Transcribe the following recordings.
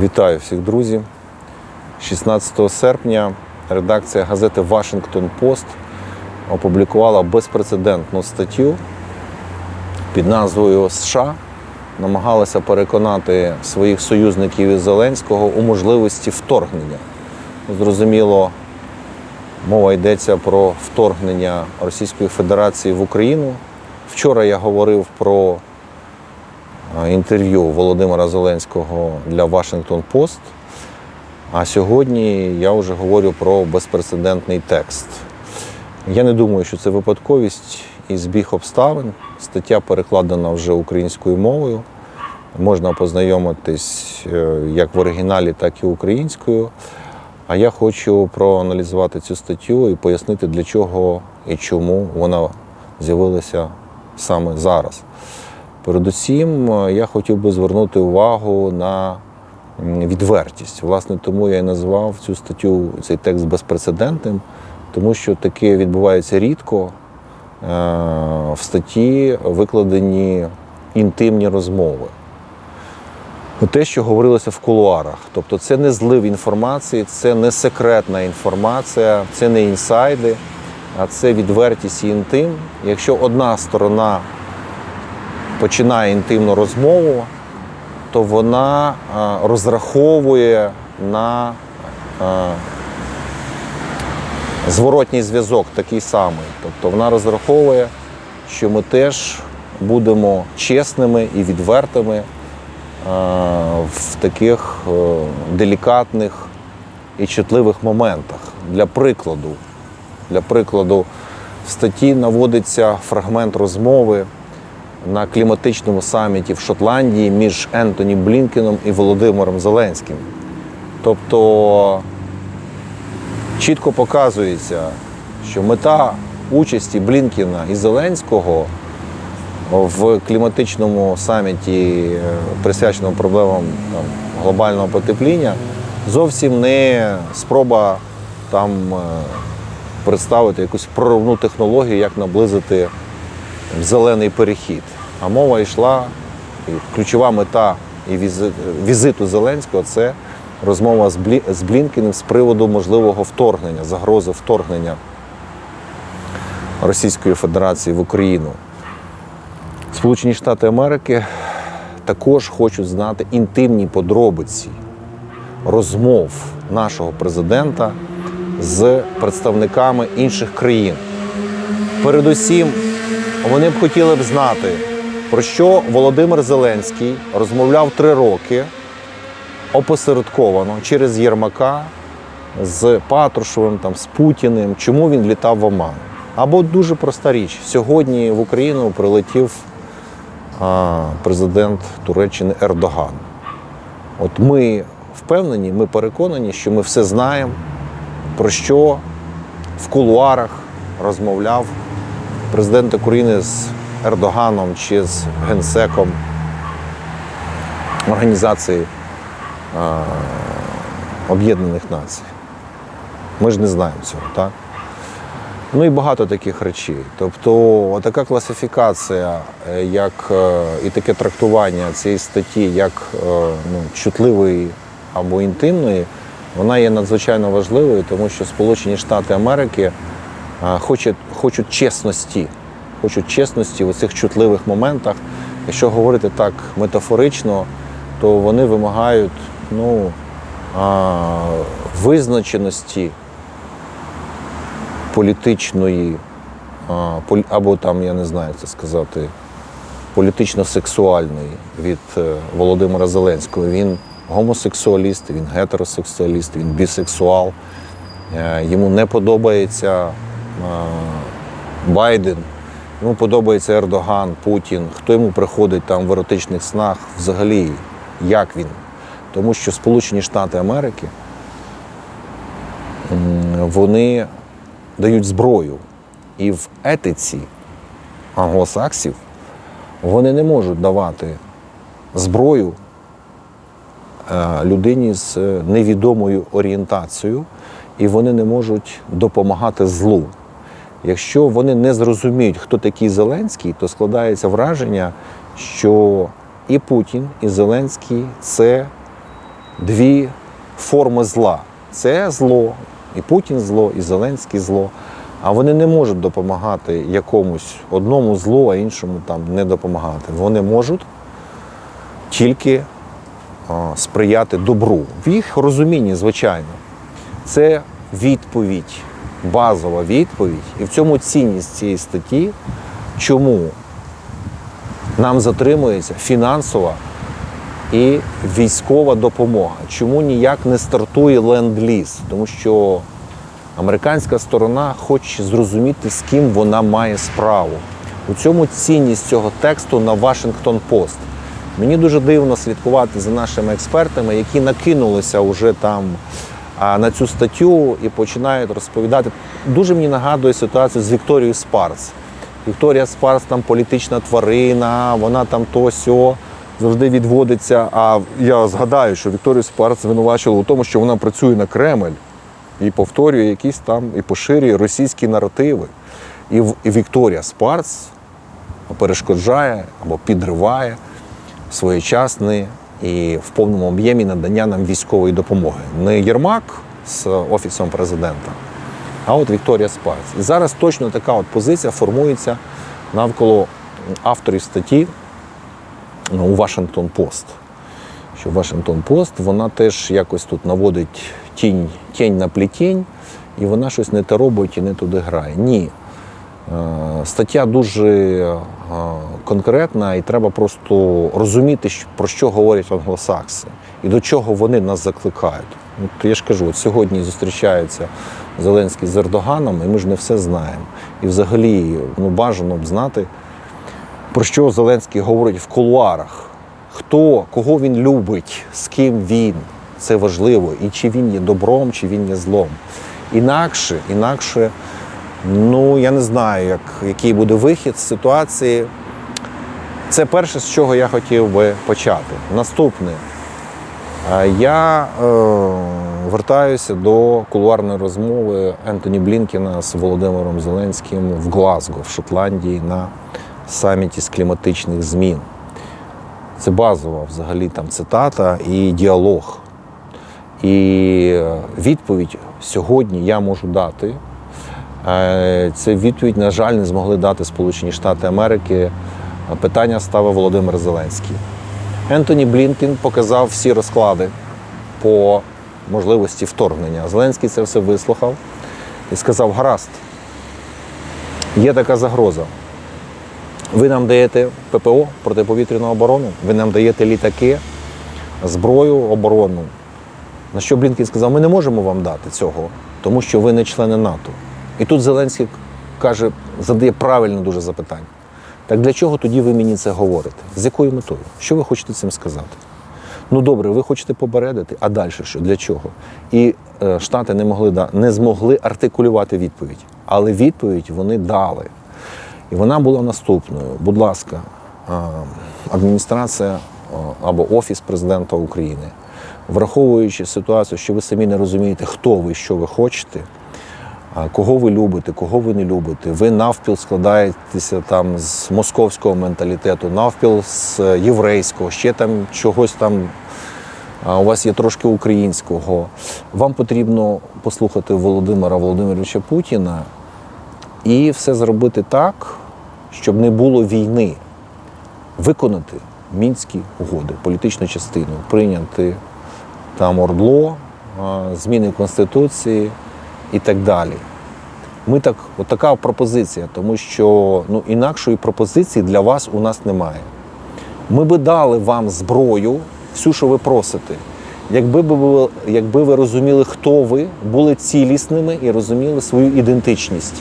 Вітаю всіх друзі. 16 серпня редакція газети Вашингтон Пост опублікувала безпрецедентну статтю під назвою США намагалася переконати своїх союзників із Зеленського у можливості вторгнення. Зрозуміло, мова йдеться про вторгнення Російської Федерації в Україну. Вчора я говорив про інтерв'ю Володимира Зеленського для Washington Post. А сьогодні я вже говорю про безпрецедентний текст. Я не думаю, що це випадковість і збіг обставин. Стаття перекладена вже українською мовою. Можна познайомитись е, як в оригіналі, так і українською. А я хочу проаналізувати цю статтю і пояснити, для чого і чому вона з'явилася саме зараз. Передусім, е, я хотів би звернути увагу на відвертість. Власне, тому я і назвав цю статтю, цей текст безпрецедентним, тому що таке відбувається рідко. Е, В статті викладені інтимні розмови. Те, що говорилося в кулуарах. Тобто це не злив інформації, це не секретна інформація, це не інсайди, а це відвертість і інтим. Якщо одна сторона починає інтимну розмову, то вона е, розраховує на е, зворотній зв'язок такий самий. Тобто вона розраховує, що ми теж будемо чесними і відвертими е, в таких делікатних і чутливих моментах. Для прикладу, для прикладу, в статті наводиться фрагмент розмови на кліматичному саміті в Шотландії між Ентоні Блінкеном і Володимиром Зеленським. Тобто чітко показується, що мета участі Блінкена і Зеленського в кліматичному саміті, е, присвяченому проблемам там, глобального потепління, зовсім не спроба там е, представити якусь проривну технологію, як наблизити зелений перехід. А мова йшла, і ключова мета і візиту Зеленського це розмова з Блі- з з приводу можливого вторгнення, загрози вторгнення Російської Федерації в Україну. Сполучені Штати Америки також хочуть знати інтимні подробиці розмов нашого президента з представниками інших країн. Передусім, вони б хотіли б знати, про що Володимир Зеленський розмовляв три роки опосередковано через Єрмака з Патрушевим, там, з Путіним, чому він літав в Оман. Або дуже проста річ. Сьогодні в Україну прилетів а, президент Туреччини Ердоган. От ми впевнені, ми переконані, що ми все знаємо, про що в кулуарах розмовляв президент України з Ердоганом чи з генсеком Організації а, Об'єднаних Націй. Ми ж не знаємо цього, так? Ну і багато таких речей. Тобто така класифікація, е, як е, і таке трактування цієї статті як е, ну, чутливої або інтимної, вона є надзвичайно важливою, тому що Сполучені Штати Америки е, хочуть, хочуть чесності, хочуть чесності в цих чутливих моментах. Якщо говорити так метафорично, то вони вимагають ну, а, визначеності політичної, а, полі- або там, я не знаю як це сказати, політично-сексуальної від е, Володимира Зеленського. Він гомосексуаліст, він гетеросексуаліст, він бісексуал. Е, Йому не подобається е, Байден, йому подобається Ердоган, Путін. Хто йому приходить там в еротичних снах, взагалі, як він? Тому що Сполучені Штати Америки вони дають зброю. І в етиці англосаксів вони не можуть давати зброю е, людині з е, невідомою орієнтацією, і вони не можуть допомагати злу. Якщо вони не зрозуміють, хто такий Зеленський, то складається враження, що і Путін, і Зеленський це дві форми зла. Це зло, і Путін зло, і Зеленський зло. А вони не можуть допомагати якомусь одному злу, а іншому там не допомагати. Вони можуть тільки сприяти добру. В їх розумінні, звичайно, це відповідь, базова відповідь. І в цьому цінність цієї статті, чому нам затримується фінансова і військова допомога. Чому ніяк не стартує ленд-ліз? Тому що американська сторона хоче зрозуміти, з ким вона має справу. У цьому цінність цього тексту на Вашингтон Пост. Мені дуже дивно слідкувати за нашими експертами, які накинулися вже там на цю статтю і починають розповідати. Дуже мені нагадує ситуацію з Вікторією Спарц. Вікторія Спарц там політична тварина, вона там то сьо завжди відводиться. А я згадаю, що Вікторію Спарц звинувачили у тому, що вона працює на Кремль і повторює якісь там і поширює російські наративи. І, Вікторія Спарц перешкоджає або підриває своєчасне і в повному об'ємі надання нам військової допомоги. Не Єрмак з офісом президента, а от Вікторія Спарц. І зараз точно така от позиція формується навколо авторів статті ну, у Вашингтон Пост. Що Вашингтон Пост вона теж якось тут наводить тінь, тінь на плетінь, і вона щось не те робить і не туди грає. Ні. Е, Стаття дуже е, конкретна, і треба просто розуміти, про що говорять англосакси і до чого вони нас закликають. От я ж кажу, от сьогодні зустрічаються Зеленський з Ердоганом, і ми ж не все знаємо. І взагалі ну, бажано б знати, про що Зеленський говорить в кулуарах. Хто, кого він любить, з ким він. Це важливо. І чи він є добром, чи він є злом. Інакше, інакше, ну я не знаю, як, який буде вихід з ситуації. Це перше, з чого я хотів би почати. Наступне. Е, Я е, вертаюся до кулуарної розмови Ентоні Блінкіна з Володимиром Зеленським в Глазго, в Шотландії, на саміті з кліматичних змін. Це базова взагалі там цитата і діалог. І е, відповідь сьогодні я можу дати. Е, Це відповідь, на жаль, не змогли дати Сполучені Штати Америки. Питання ставив Володимир Зеленський. Ентоні Блінкін показав всі розклади по можливості вторгнення. Зеленський це все вислухав і сказав: гаразд, є така загроза. Ви нам даєте ППО протиповітряну оборону, ви нам даєте літаки, зброю оборонну. На що Блінкін сказав, ми не можемо вам дати цього, тому що ви не члени НАТО. І тут Зеленський каже, задає правильне дуже запитання. Так для чого тоді ви мені це говорите? З якою метою? Що ви хочете цим сказати? Ну добре, ви хочете попередити, а далі що? Для чого? І е, Штати не могли не змогли артикулювати відповідь. Але відповідь вони дали. І вона була наступною. Будь ласка, е, адміністрація е, або Офіс президента України, враховуючи ситуацію, що ви самі не розумієте, хто ви, що ви хочете, кого ви любите, кого ви не любите. Ви навпіл складаєтеся там з московського менталітету, навпіл з єврейського, ще там чогось там. У вас є трошки українського. Вам потрібно послухати Володимира Володимировича Путіна і все зробити так, щоб не було війни. Виконати мінські угоди, політичну частину, прийняти там ордло, зміни Конституції і так далі. Ми так, от така пропозиція, тому що ну, інакшої пропозиції для вас у нас немає. Ми би дали вам зброю, всю, що ви просите. Якби, би ви, якби ви розуміли, хто ви, були цілісними і розуміли свою ідентичність.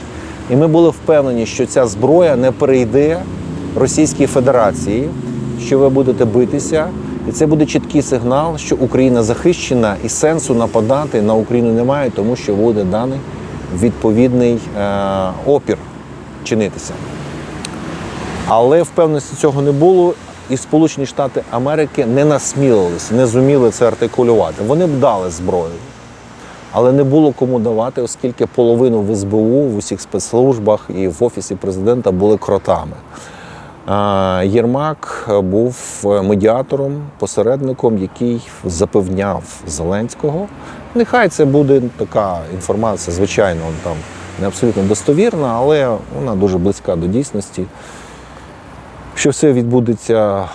І ми були впевнені, що ця зброя не перейде Російській Федерації, що ви будете битися, і це буде чіткий сигнал, що Україна захищена і сенсу нападати на Україну немає, тому що буде даний відповідний е, опір чинитися. Але впевненості цього не було, і Сполучені Штати Америки не насмілились, не зуміли це артикулювати. Вони б дали зброю, але не було кому давати, оскільки половину в СБУ, в усіх спецслужбах і в офісі президента були кротами. Єрмак був медіатором, посередником, який запевняв Зеленського. Нехай це буде така інформація, звичайно, там не абсолютно достовірна, але вона дуже близька до дійсності. Що все відбудеться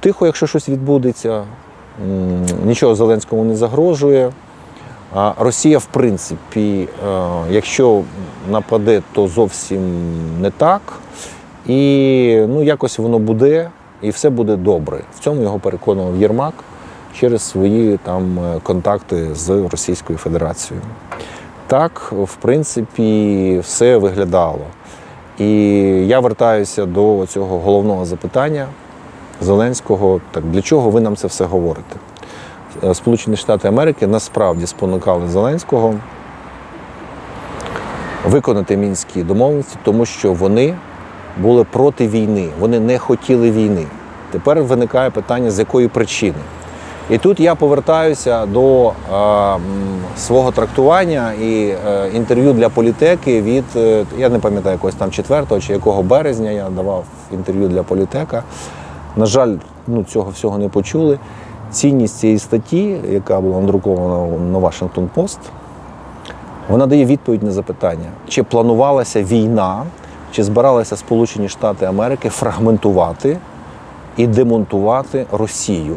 тихо, якщо щось відбудеться, нічого Зеленському не загрожує. Росія, в принципі, е, якщо нападе, то зовсім не так. І ну, якось воно буде, і все буде добре. В цьому його переконував Єрмак через свої там е, контакти з Російською Федерацією. Так, в принципі, все виглядало. І я вертаюся до цього головного запитання Зеленського: так для чого ви нам це все говорите? Е, Сполучені Штати Америки насправді спонукали Зеленського виконати мінські домовленості, тому що вони були проти війни, вони не хотіли війни. Тепер виникає питання, з якої причини. І тут я повертаюся до е, свого трактування і е, інтерв'ю для політеки від, е, я не пам'ятаю, якогось там 4 чи якого березня я давав інтерв'ю для політека. На жаль, ну, цього всього не почули. Цінність цієї статті, яка була надрукована на Washington Post, вона дає відповідь на запитання, чи планувалася війна, чи збиралися Сполучені Штати Америки фрагментувати і демонтувати Росію.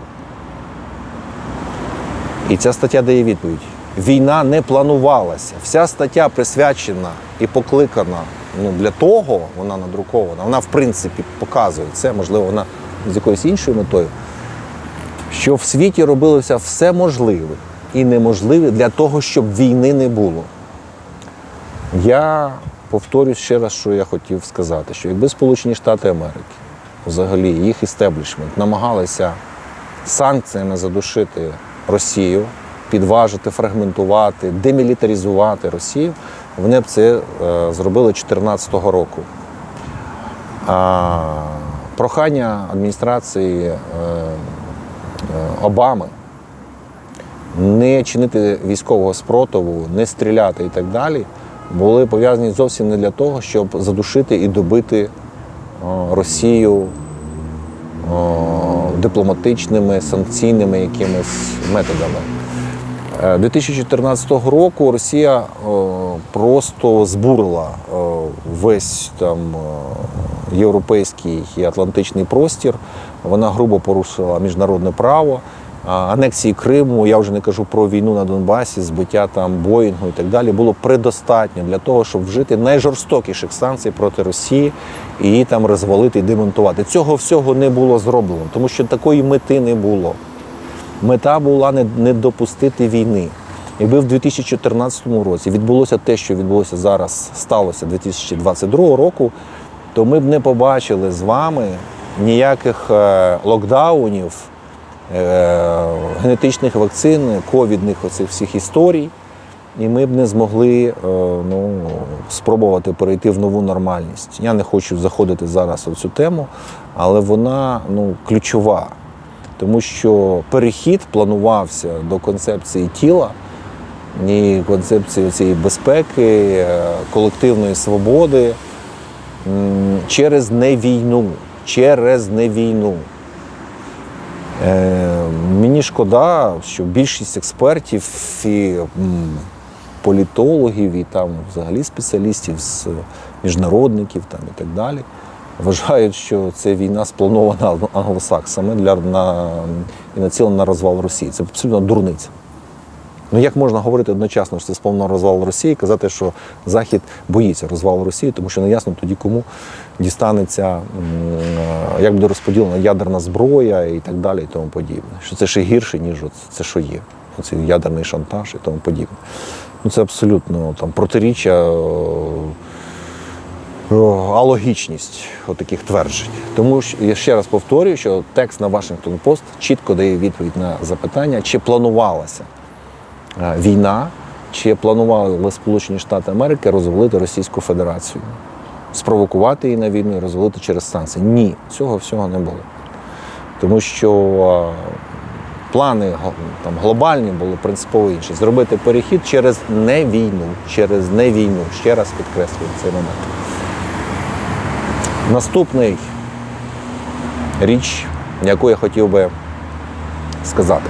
І ця стаття дає відповідь. Війна не планувалася. Вся стаття присвячена і покликана ну, для того, вона надрукована, вона в принципі показує це, можливо, вона з якоюсь іншою метою, що в світі робилося все можливе і неможливе для того, щоб війни не було. Я повторюсь ще раз, що я хотів сказати, що якби Сполучені Штати Америки, взагалі їх істеблішмент, намагалися санкціями задушити Росію, підважити, фрагментувати, демілітаризувати Росію, вони б це е, зробили 2014 року. А, прохання адміністрації е, е, Обами не чинити військового спротиву, не стріляти і так далі, були пов'язані зовсім не для того, щоб задушити і добити Росію дипломатичними, санкційними якимись методами. Е, 2014 року Росія просто збурила весь там європейський і атлантичний простір. Вона грубо порушила міжнародне право. Анексії Криму, я вже не кажу про війну на Донбасі, збиття там Боїнгу і так далі, було предостатньо для того, щоб вжити найжорстокіших санкцій проти Росії і її там розвалити і демонтувати. Цього всього не було зроблено, тому що такої мети не було. Мета була не, не допустити війни. Якби в 2014 році відбулося те, що відбулося зараз, сталося 2022 року, то ми б не побачили з вами ніяких е, локдаунів, генетичних вакцин, ковідних оцих всіх історій. І ми б не змогли е, ну, спробувати перейти в нову нормальність. Я не хочу заходити зараз в цю тему, але вона ну, ключова. Тому що перехід планувався до концепції тіла і концепції цієї безпеки, е, колективної свободи через невійну. Через невійну. Е, мені шкода, що більшість експертів і політологів, і там взагалі спеціалістів з міжнародників там, і так далі вважають, що це війна спланована англосаксами для, на, і націлена на розвал Росії. Це абсолютно дурниця. Ну як можна говорити одночасно, що це сповнено розвал Росії, казати, що Захід боїться розвалу Росії, тому що не ясно тоді, кому дістанеться, як буде розподілена ядерна зброя і так далі, і тому подібне. Що це ще гірше, ніж це, що є. Оцей ядерний шантаж і тому подібне. Ну це абсолютно там протиріччя. алогічність таких тверджень. Тому що я ще раз повторюю, що текст на Washington Post чітко дає відповідь на запитання, чи планувалася е, війна, чи планували Сполучені Штати Америки розвалити Російську Федерацію, спровокувати її на війну і розвалити через санкції. Ні, цього всього не було. Тому що плани там, глобальні були принципово інші. Зробити перехід через невійну, через невійну. Ще раз підкреслюю цей момент. Наступний річ, яку я хотів би сказати.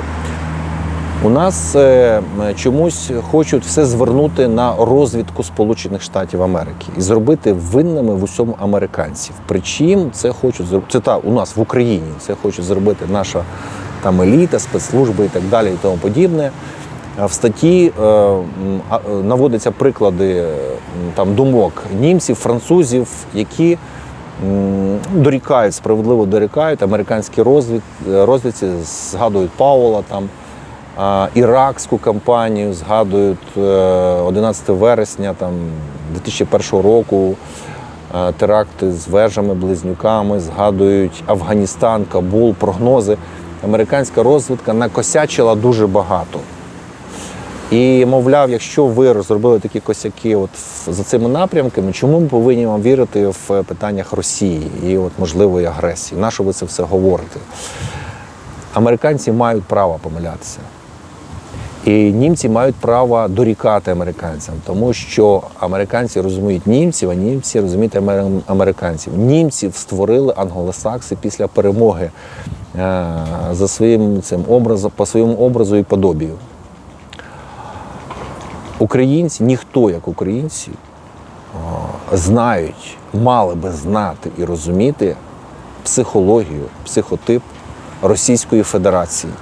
У нас е, чомусь хочуть все звернути на розвідку Сполучених Штатів Америки і зробити винними в усьому американців. Причим це хочуть зробити це та у нас в Україні. Це хочуть зробити наша там еліта, спецслужби і так далі, і тому подібне. В статті е, е, наводяться приклади е, там думок німців, французів, які м, дорікають, справедливо дорікають американські розвід, розвідці, згадують Паула там. Іракську кампанію згадують е, 11 вересня там, 2001 року. е, Теракти з вежами, близнюками, згадують Афганістан, Кабул, прогнози. Американська розвідка накосячила дуже багато. І, мовляв, якщо ви розробили такі косяки от за цими напрямками, чому ми повинні вам вірити в питаннях Росії і от можливої агресії? На що ви це все говорите? Американці мають право помилятися. І німці мають право дорікати американцям, тому що американці розуміють німців, а німці розуміють американців. Німців створили англосакси після перемоги е, за своїм цим образом, по своєму образу і подобію. Українці, ніхто як українці, знають, мали би знати і розуміти психологію, психотип Російської Федерації.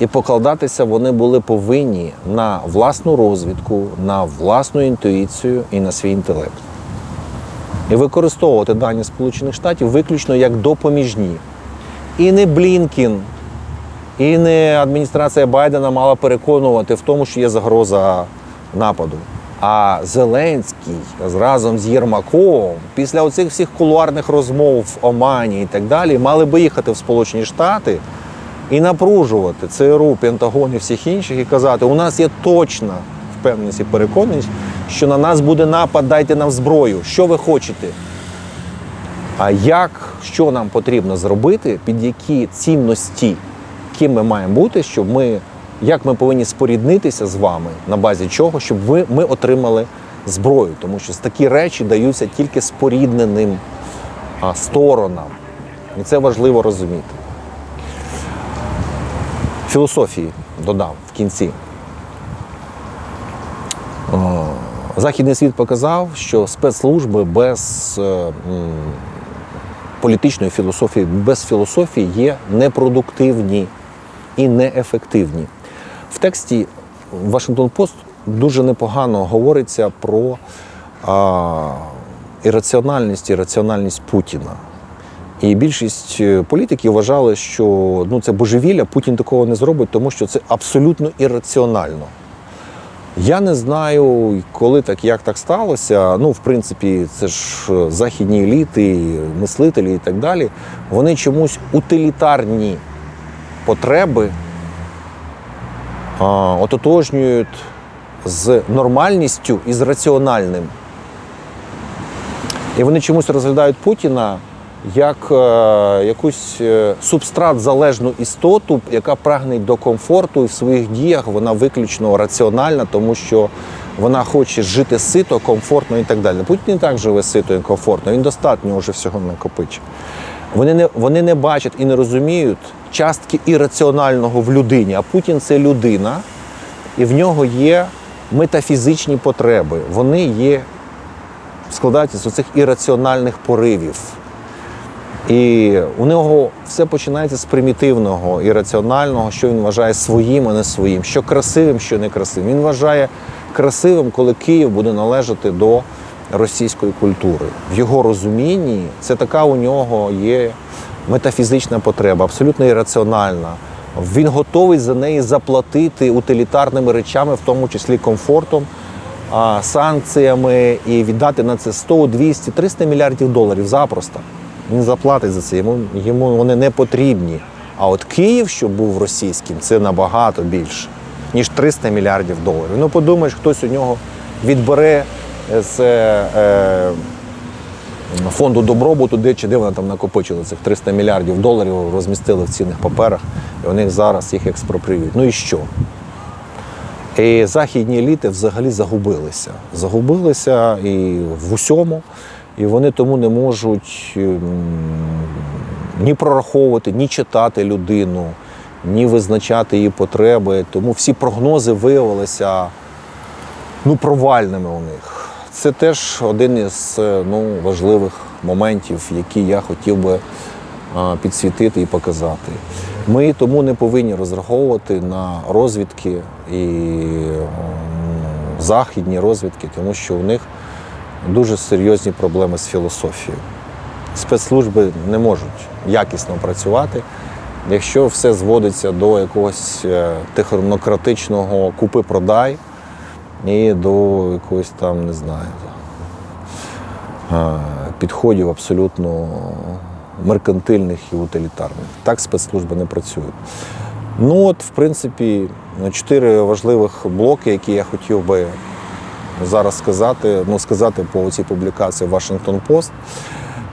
І покладатися вони були повинні на власну розвідку, на власну інтуїцію і на свій інтелект. І використовувати дані Сполучених Штатів виключно як допоміжні. І не Блінкін, і не адміністрація Байдена мала переконувати в тому, що є загроза нападу. А Зеленський разом з Єрмаком після оцих всіх кулуарних розмов в Омані і так далі мали би їхати в Сполучені Штати і напружувати ЦРУ, Пентагон і всіх інших і казати, у нас є точна впевненість і переконаність, що на нас буде напад, дайте нам зброю. Що ви хочете? А як, що нам потрібно зробити, під які цінності, ким ми маємо бути, щоб ми, як ми повинні споріднитися з вами, на базі чого, щоб ви, ми отримали зброю. Тому що такі речі даються тільки спорідненим а, сторонам. І це важливо розуміти. Філософії додав в кінці. Західний світ показав, що спецслужби без е, політичної філософії, без філософії є непродуктивні і неефективні. В тексті Вашингтон Пост дуже непогано говориться про а, ірраціональність і раціональність Путіна. І більшість е, політиків вважали, що ну, це божевілля, Путін такого не зробить, тому що це абсолютно ірраціонально. Я не знаю, коли так, як так сталося. Ну, в принципі, це ж е, західні еліти, мислителі і так далі. Вони чомусь утилітарні потреби а, ототожнюють з нормальністю і з раціональним. І вони чомусь розглядають Путіна як е, якусь е, субстрат залежну істоту, яка прагне до комфорту, і в своїх діях вона виключно раціональна, тому що вона хоче жити сито, комфортно і так далі. Путін і так живе сито і комфортно, він достатньо вже всього накопичив. Вони не, вони не бачать і не розуміють частки ірраціонального в людині, а Путін це людина, і в нього є метафізичні потреби. Вони є складаються з оцих ірраціональних поривів. І у нього все починається з примітивного, ірраціонального, що він вважає своїм, а не своїм, що красивим, що не красивим. Він вважає красивим, коли Київ буде належати до російської культури. В його розумінні це така у нього є метафізична потреба, абсолютно ірраціональна. Він готовий за неї заплатити утилітарними речами, в тому числі комфортом, санкціями і віддати на це 100, 200, 300 мільярдів доларів запросто. Він заплатить за це, йому, йому вони не потрібні. А от Київ, що був російським, це набагато більше, ніж 300 мільярдів доларів. Ну подумаєш, хтось у нього відбере з е, е, фонду добробуту, де чи де вони там накопичили цих 300 мільярдів доларів, розмістили в цінних паперах, і вони зараз їх експроприюють. Ну і що? І західні еліти взагалі загубилися. Загубилися і в усьому, і вони тому не можуть ем, ні прораховувати, ні читати людину, ні визначати її потреби. Тому всі прогнози виявилися ну, провальними у них. Це теж один із е, ну, важливих моментів, які я хотів би підсвітити і показати. Ми тому не повинні розраховувати на розвідки і західні розвідки, тому що у них дуже серйозні проблеми з філософією. Спецслужби не можуть якісно працювати, якщо все зводиться до якогось е, технократичного купи-продай і до якогось там, не знаю, е, підходів абсолютно меркантильних і утилітарних. Так спецслужби не працюють. Ну от, в принципі, чотири важливих блоки, які я хотів би зараз сказати, ну, сказати по цій публікації Washington Post.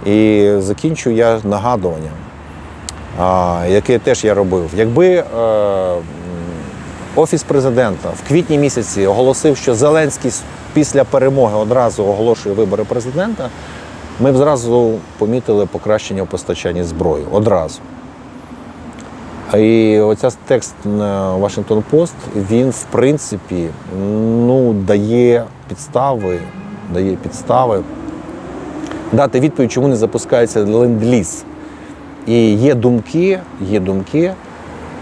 І закінчу я нагадуванням, яке теж я робив. Якби е, Офіс президента в квітні місяці оголосив, що Зеленський після перемоги одразу оголошує вибори президента, ми б зразу помітили покращення в постачанні зброї. Одразу. І оця текст на Washington Post, він в принципі ну, дає підстави, дає підстави дати відповідь, чому не запускається ленд-ліз. І є думки, є думки,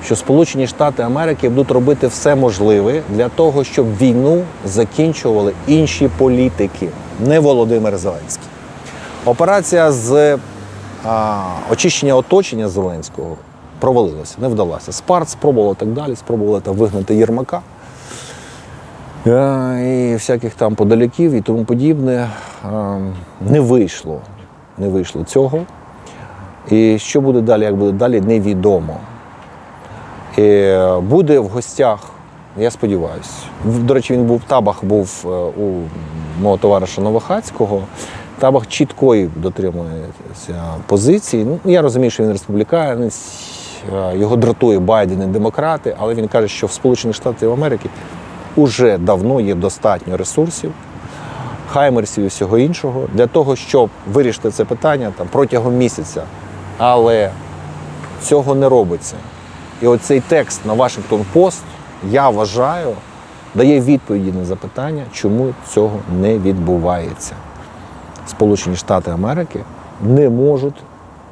що Сполучені Штати Америки будуть робити все можливе для того, щоб війну закінчували інші політики, не Володимир Зеленський. Операція з а, очищення оточення Зеленського провалилася, не вдалася. Спарт спробував так далі, спробували там вигнати Єрмака. Е, і всяких там подаляків і тому подібне. Е, Не вийшло. Не вийшло цього. І що буде далі, як буде далі, невідомо. І буде в гостях, я сподіваюся. До речі, він був табах був е, у мого товариша Новохацького. Табах чіткої дотримується позиції. Ну, я розумію, що він республіканець, його дратує Байден і демократи, але він каже, що в Сполучених Штатах Америки уже давно є достатньо ресурсів, хаймерсів і всього іншого для того, щоб вирішити це питання там, протягом місяця. Але цього не робиться. І оцей текст на Washington Post, я вважаю, дає відповіді на запитання, чому цього не відбувається. Сполучені Штати Америки не можуть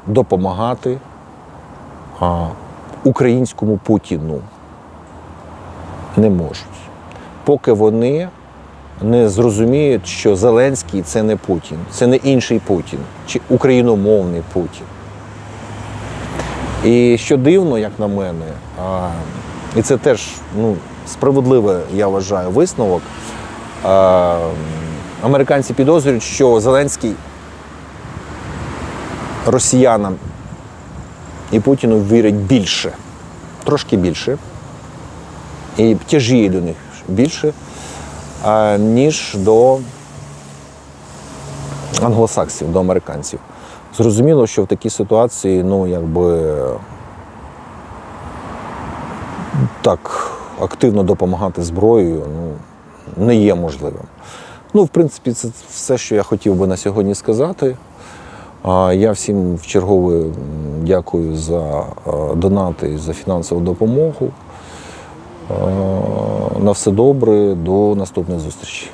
допомагати українському Путіну. Не можуть. Поки вони не зрозуміють, що Зеленський це не Путін, це не інший Путін, чи україномовний Путін. І що дивно, як на мене, і це теж ну, справедливий, я вважаю, висновок. Американці підозрюють, що Зеленський росіянам і Путіну вірить більше, трошки більше, і тяжіє до них більше, ніж до англосаксів, до американців. Зрозуміло, що в такій ситуації, ну, якби так активно допомагати зброєю ну, не є можливим. Ну, в принципі, це все, що я хотів би на сьогодні сказати. Я всім в чергове дякую за е, донати за фінансову допомогу. Е, На все добре, до наступної зустрічі.